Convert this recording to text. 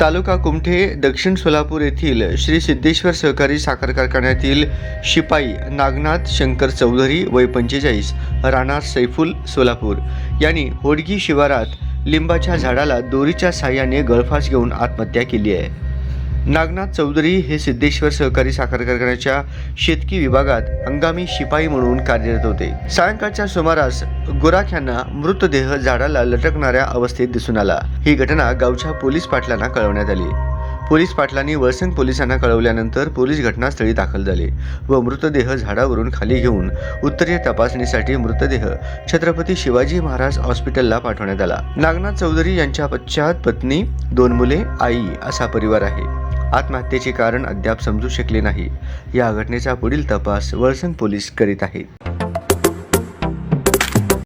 तालुका कुमठे दक्षिण सोलापूर येथील श्री सिद्धेश्वर सहकारी साखर कारखान्यातील शिपाई नागनाथ शंकर चौधरी वय पंचेचाळीस राणार सैफुल सोलापूर यांनी होडगी शिवारात लिंबाच्या झाडाला दोरीच्या साह्याने गळफास घेऊन आत्महत्या केली आहे. नागनाथ चौधरी हे सिद्धेश्वर सहकारी साखर कारखान्याच्या शेतकी विभागात हंगामी शिपाई म्हणून कार्यरत होते. सायंकाळच्या सुमारास गुराख्यांना मृतदेह झाडाला लटकणाऱ्या अवस्थेत दिसून आला. ही घटना गावच्या पोलीस पाटलांना कळवण्यात आली. पोलीस पाटलांनी वळसंग पोलिसांना कळवल्यानंतर पोलीस घटनास्थळी दाखल झाले व मृतदेह झाडावरून खाली घेऊन उत्तरीय तपासणीसाठी मृतदेह छत्रपती शिवाजी महाराज हॉस्पिटलला पाठवण्यात आला. नागनाथ चौधरी यांच्या पश्चात पत्नी दोन मुले आई असा परिवार आहे. आत्महत्येचे कारण अद्याप समजू शकले नाही. या घटनेचा पुढील तपास वळसंग पोलीस करीत आहेत.